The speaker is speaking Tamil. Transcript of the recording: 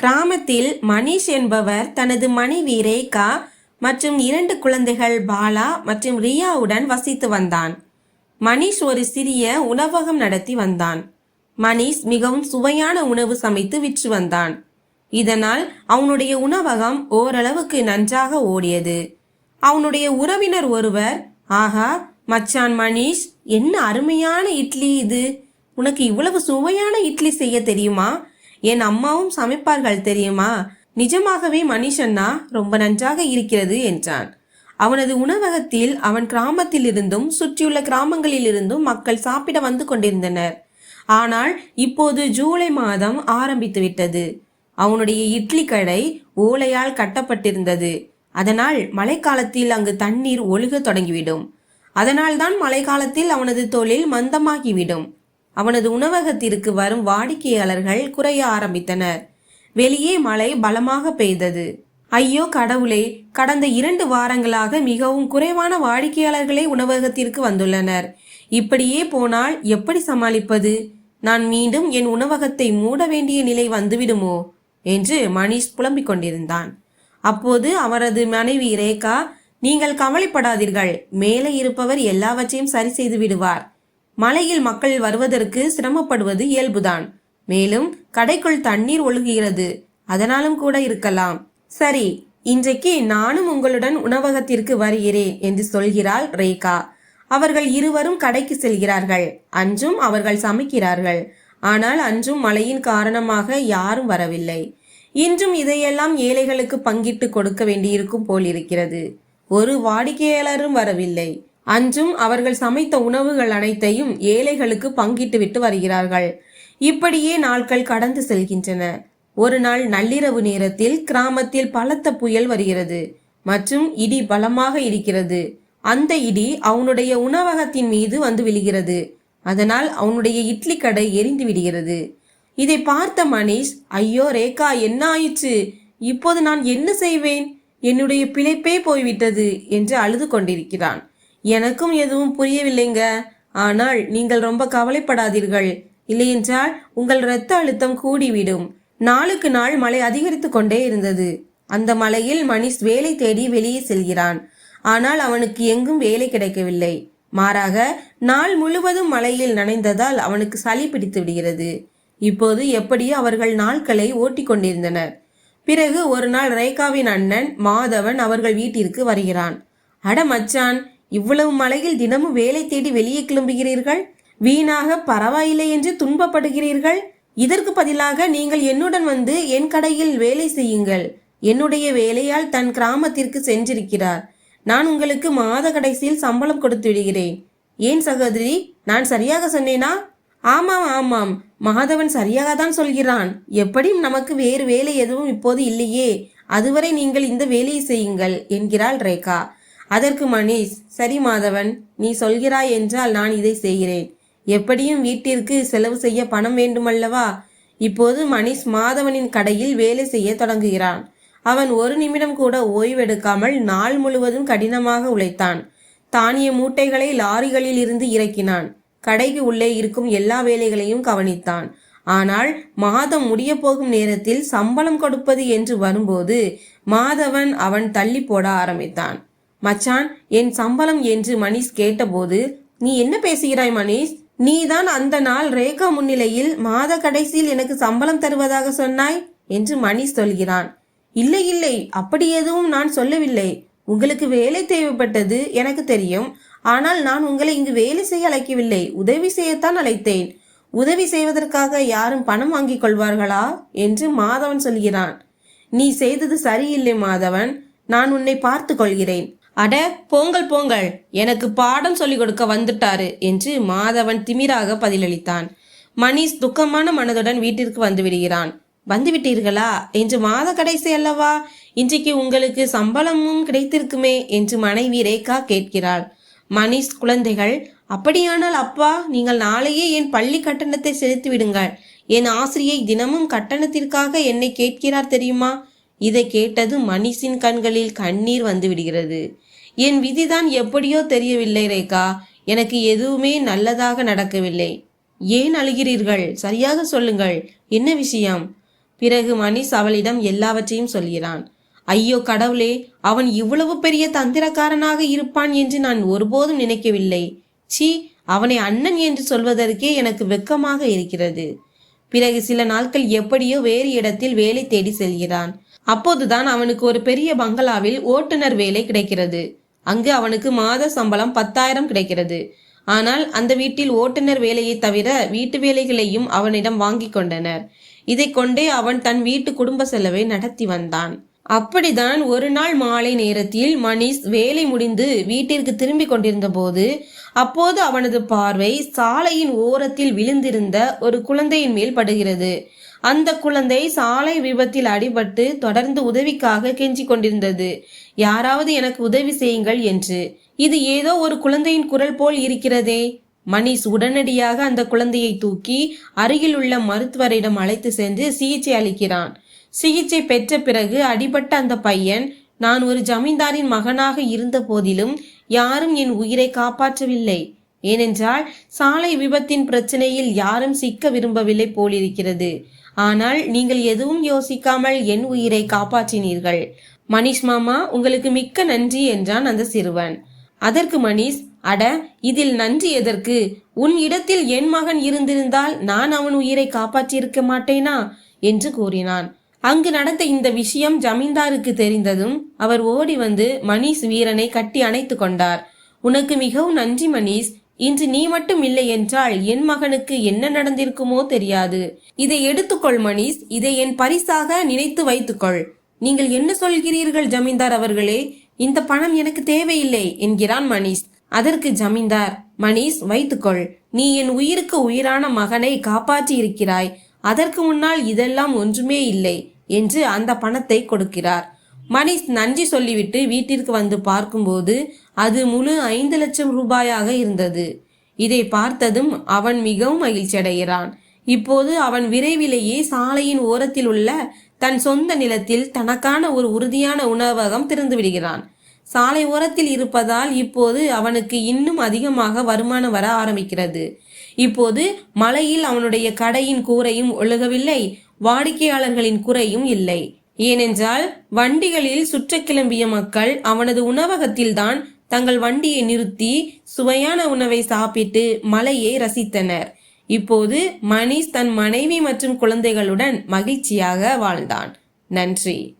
கிராமத்தில் மணிஷ் என்பவர் தனது மனைவி ரேகா மற்றும் இரண்டு குழந்தைகள் பாலா மற்றும் ரியாவுடன் வசித்து வந்தான். மணிஷ் ஒரு சிறிய உணவகம் நடத்தி வந்தான். மணிஷ் மிகவும் சுவையான உணவு சமைத்து விற்று வந்தான். இதனால் அவனுடைய உணவகம் ஓரளவுக்கு நன்றாக ஓடியது. அவனுடைய உறவினர் ஒருவர் ஆஹா மச்சான் மணிஷ் என்ன அருமையான இட்லி இது. உனக்கு இவ்வளவு சுவையான இட்லி செய்ய தெரியுமா? என் அம்மாவும் சமைப்பார்கள் தெரியுமா? நிஜமாகவே மனுஷன்னா ரொம்ப நன்றாக இருக்கிறது என்றான். அவனது உணவகத்தில் அவன் கிராமத்திலிருந்தும் சுற்றியுள்ள கிராமங்களிலிருந்தும் மக்கள் சாப்பிட வந்து கொண்டிருந்தனர். ஆனால் இப்போது ஜூலை மாதம் ஆரம்பித்து விட்டது. அவனுடைய இட்லி கடை ஓலையால் கட்டப்பட்டிருந்தது. அதனால் மழைக்காலத்தில் அங்கு தண்ணீர் ஒழுகத் தொடங்கிவிடும். அதனால்தான் மழைக்காலத்தில் அவனது தொழில் மந்தமாகிவிடும். அவனது உணவகத்திற்கு வரும் வாடிக்கையாளர்கள் குறைய ஆரம்பித்தனர். வெளியே மழை பலமாக பெய்தது. ஐயோ கடவுளே கடந்த இரண்டு வாரங்களாக மிகவும் குறைவான வாடிக்கையாளர்களே உணவகத்திற்கு வந்துள்ளனர். இப்படியே போனால் எப்படி சமாளிப்பது? நான் மீண்டும் என் உணவகத்தை மூட வேண்டிய நிலை வந்துவிடுமோ? என்று மணிஷ் புலம்பிக் கொண்டிருந்தான். அப்போது அவரது மனைவி ரேகா நீங்கள் கவலைப்படாதீர்கள். மேலே இருப்பவர் எல்லாவற்றையும் சரி செய்து விடுவார். மலையில் மக்கள் வருவதற்கு சிரமப்படுவது இயல்புதான். மேலும் கடைக்குள் தண்ணீர் ஒழுகுகிறது. அதனாலும் கூட இருக்கலாம். சரி இன்றைக்கு நானும் உங்களுடன் உணவகத்திற்கு வருகிறேன் என்று சொல்கிறாள் ரேகா. அவர்கள் இருவரும் கடைக்கு செல்கிறார்கள். அன்றும் அவர்கள் சமைக்கிறார்கள். ஆனால் அன்றும் மழையின் காரணமாக யாரும் வரவில்லை. இன்றும் இதையெல்லாம் ஏழைகளுக்கு பங்கிட்டு கொடுக்க வேண்டியிருக்கும் போல் இருக்கிறது ஒரு வாடிக்கையாளரும் வரவில்லை. அன்றும் அவர்கள் சமைத்த உணவுகள் அனைத்தையும் ஏழைகளுக்கு பங்கிட்டுவிட்டு வருகிறார்கள். இப்படியே நாட்கள் கடந்து செல்கின்றன. ஒரு நாள் நள்ளிரவு நேரத்தில் கிராமத்தில் பலத்த புயல் வருகிறது. மற்றும் இடி பலமாக இருக்கிறது. அந்த இடி அவனுடைய உணவகத்தின் மீது வந்து விழுகிறது. அதனால் அவனுடைய இட்லி கடை எரிந்து விடுகிறது. இதை பார்த்த மனிஷ் ஐயோ ரேகா என்ன ஆயிற்று? இப்போது நான் என்ன செய்வேன்? என்னுடைய பிழைப்பே போய்விட்டது என்று அழுது கொண்டிருக்கிறான். எனக்கும் எதுவும் புரியவில்லைங்க. ஆனால் நீங்கள் ரொம்ப கவலைப்படாதீர்கள். இல்லையென்றால் உங்கள் இரத்த அழுத்தம் கூடிவிடும். நாளுக்கு நாள் மழை அதிகரித்து கொண்டே இருந்தது. அந்த மலையில் மணிஷ் வேலை தேடி வெளியே செல்கிறான். ஆனால் அவனுக்கு எங்கும் வேலை கிடைக்கவில்லை. மாறாக நாள் முழுவதும் மலையில் நனைந்ததால் அவனுக்கு சளி பிடித்து விடுகிறது. இப்போது எப்படியோ அவர்கள் நாட்களை ஓட்டிக் கொண்டிருந்தனர். பிறகு ஒரு நாள் ரேகாவின் அண்ணன் மாதவன் அவர்கள் வீட்டிற்கு வருகிறான். அட மச்சான் இவ்வளவு மழையில் தினமும் வேலை தேடி வெளியே கிளம்புகிறீர்கள்? வீணாக பரவாயில்லை என்று துன்பப்படுகிறீர்கள்? இதற்கு பதிலாக நீங்கள் என்னுடன் வந்து என் கடையில் வேலை செய்யுங்கள். என்னுடைய வேலையால் தன் கிராமத்திற்கு சென்றிருக்கிறார். நான் உங்களுக்கு மாத கடைசியில் சம்பளம் கொடுத்து விடுகிறேன் ஏன் சகோதரி? நான் சரியாக சொன்னேனா? ஆமாம் ஆமாம். மாதவன் சரியாக தான் சொல்கிறான். எப்படியும் நமக்கு வேறு வேலை எதுவும் இப்போது இல்லையே. அதுவரை நீங்கள் இந்த வேலையை செய்யுங்கள் என்கிறாள் ரேகா. அதற்கு மணீஷ் சரி மாதவன் நீ சொல்கிறாய் என்றால் நான் இதை செய்கிறேன். எப்படியும் வீட்டிற்கு செலவு செய்ய பணம் வேண்டுமல்லவா? இப்போது மணிஷ் மாதவனின் கடையில் வேலை செய்ய தொடங்குகிறான். அவன் ஒரு நிமிடம் கூட ஓய்வெடுக்காமல் நாள் முழுவதும் கடினமாக உழைத்தான். தானிய மூட்டைகளை லாரிகளில் இருந்து இறக்கினான். கடைக்கு உள்ளே இருக்கும் எல்லா வேலைகளையும் கவனித்தான். ஆனால் மாதம் முடிய போகும் நேரத்தில் சம்பளம் கொடுப்பது என்று வரும்போது மாதவன் அவன் தள்ளி போட ஆரம்பித்தான். மச்சான் என் சம்பளம் என்று மணிஷ் கேட்டபோது நீ என்ன பேசுகிறாய் மணிஷ்? நீதான் அந்த நாள் ரேகா முன்னிலையில் மாத கடைசியில் எனக்கு சம்பளம் தருவதாக சொன்னாய்? என்று மணிஷ் சொல்கிறான். இல்லை இல்லை அப்படி எதுவும் நான் சொல்லவில்லை. உங்களுக்கு வேலை தேவைப்பட்டது எனக்கு தெரியும். ஆனால் நான் உங்களை இங்கு வேலை செய்ய அழைக்கவில்லை. உதவி செய்யத்தான் அழைத்தேன். உதவி செய்வதற்காக யாரும் பணம் வாங்கிக் கொள்வார்களா? என்று மாதவன் சொல்கிறான். நீ செய்தது சரியில்லை மாதவன். நான் உன்னை பார்த்து கொள்கிறேன். அட போங்கள் போங்கள். எனக்கு பாடம் சொல்லிக் கொடுக்க வந்துட்டாரு என்று மாதவன் திமிராக பதிலளித்தான். மணிஷ் துக்கமான மனதுடன் வீட்டிற்கு வந்து விடுகிறான். என்று மாத கடைசி அல்லவா? இன்றைக்கு உங்களுக்கு சம்பளமும் கிடைத்திருக்குமே என்று மனைவி ரேகா கேட்கிறாள். மணிஷ் குழந்தைகள் அப்படியானால் அப்பா நீங்கள் நாளையே என் பள்ளி கட்டணத்தை செலுத்தி விடுங்கள். என் ஆசிரியை தினமும் கட்டணத்திற்காக என்னை கேட்கிறார் தெரியுமா? இதை கேட்டது மணிஷின் கண்களில் கண்ணீர் வந்து விடுகிறது என் விதிதான் எப்படியோ தெரியவில்லை ரேகா. எனக்கு எதுவுமே நல்லதாக நடக்கவில்லை. ஏன் அழுகிறீர்கள்? சரியாக சொல்லுங்கள். என்ன விஷயம்? பிறகு மணிஷ் அவளிடம் எல்லாவற்றையும் சொல்கிறான். ஐயோ கடவுளே அவன் இவ்வளவு பெரிய தந்திரக்காரனாக இருப்பான் என்று நான் ஒருபோதும் நினைக்கவில்லை. சி அவனை அண்ணன் என்று சொல்வதற்கே எனக்கு வெக்கமாக இருக்கிறது. பிறகு சில நாட்கள் எப்படியோ வேறு இடத்தில் வேலை தேடி செல்கிறான். அப்போதுதான் அவனுக்கு ஒரு பெரிய பங்களாவில் ஓட்டுநர் வேலை கிடைக்கிறது. அங்கு அவனுக்கு மாத சம்பளம் பத்தாயிரம் கிடைக்கிறது. ஆனால் அந்த வீட்டில் ஓட்டுநர் வேலையை தவிர வீட்டு வேலைகளையும் அவனிடம் வாங்கி கொண்டனர். இதை கொண்டே அவன் தன் வீட்டு குடும்ப செலவை நடத்தி வந்தான். அப்படிதான் ஒரு நாள் மாலை நேரத்தில் மணிஷ் வேலை முடிந்து வீட்டிற்கு திரும்பி கொண்டிருந்த போது அப்போது அவனது பார்வை சாலையின் ஓரத்தில் விழுந்திருந்த ஒரு குழந்தையின் மேல் படுகிறது. அந்த குழந்தை சாலை விபத்தில் அடிபட்டு தொடர்ந்து உதவிக்காக கெஞ்சிக் கொண்டிருந்தது. யாராவது எனக்கு உதவி செய்யுங்கள் என்று. இது ஏதோ ஒரு குழந்தையின் குரல் போல் இருக்கிறதே. மணிஷ் உடனடியாக அந்த குழந்தையை தூக்கி அருகில் உள்ள மருத்துவரிடம் அழைத்து சென்று சிகிச்சை அளிக்கிறான். சிகிச்சை பெற்ற பிறகு அடிபட்ட அந்த பையன் நான் ஒரு ஜமீன்தாரின் மகனாக இருந்த போதிலும் யாரும் என் உயிரை காப்பாற்றவில்லை. ஏனென்றால் சாலை விபத்தின் பிரச்சனையில் யாரும் சிக்க விரும்பவில்லை போலிருக்கிறது. ஆனால் நீங்கள் எதுவும் யோசிக்காமல் என் உயிரை காப்பாற்றினீர்கள். மணிஷ் மாமா உங்களுக்கு மிக்க நன்றி என்றான் அந்த சிறுவன். அதற்கு மணிஷ் அட இதில் நன்றி எதற்கு? உன் இடத்தில் என் மகன் இருந்திருந்தால் நான் அவன் உயிரை காப்பாற்றியிருக்க மாட்டேனா? என்று கூறினான். அங்கு நடந்த இந்த விஷயம் ஜமீன்தாருக்கு தெரிந்ததும் அவர் ஓடி வந்து மணீஷ் வீரனை கட்டி அணைத்து கொண்டார். உனக்கு மிகவும் நன்றி மணீஷ் இன்று நீ மட்டும் இல்லை என்றால் என் மகனுக்கு என்ன நடந்திருக்குமோ தெரியாது. இதை எடுத்துக்கொள் மணீஷ் இதை என் பரிசாக நினைத்து வைத்துக்கொள். நீங்கள் என்ன சொல்கிறீர்கள் ஜமீன்தார் அவர்களே? இந்த பணம் எனக்கு தேவையில்லை என்கிறான் மணீஷ் அதற்கு ஜமீன்தார் மணீஷ் வைத்துக்கொள். நீ என் உயிருக்கு உயிரான மகனை காப்பாற்றி இருக்கிறாய். அதற்கு முன்னால் இதெல்லாம் ஒன்றுமே இல்லை என்று அந்த பணத்தை கொடுக்கிறார். மணிஷ் நன்றி சொல்லிவிட்டு வீட்டிற்கு வந்து பார்க்கும்போது அது முழு ஐந்து லட்சம் ரூபாயாக இருந்தது. இதை பார்த்ததும் அவன் மிகவும் மகிழ்ச்சி அடைகிறான். இப்போது அவன் விரைவிலேயே சாலையின் ஓரத்தில் உள்ள தன் சொந்த நிலத்தில் தனக்கான ஒரு உறுதியான உணவகம் திறந்து விடுகிறான். சாலை ஓரத்தில் இருப்பதால் இப்போது அவனுக்கு இன்னும் அதிகமாக வருமானம் வர ஆரம்பிக்கிறது. இப்போது மலையில் அவனுடைய கடையின் கூரையும் ஒழுகவில்லை வாடிக்கையாளர்களின் குறையும் இல்லை. ஏனென்றால் வண்டிகளில் சுற்ற கிளம்பிய மக்கள் அவனது உணவகத்தில்தான் தங்கள் வண்டியை நிறுத்தி சுவையான உணவை சாப்பிட்டு மலையை ரசித்தனர். இப்போது மணிஷ் தன் மனைவி மற்றும் குழந்தைகளுடன் மகிழ்ச்சியாக வாழ்ந்தான். நன்றி.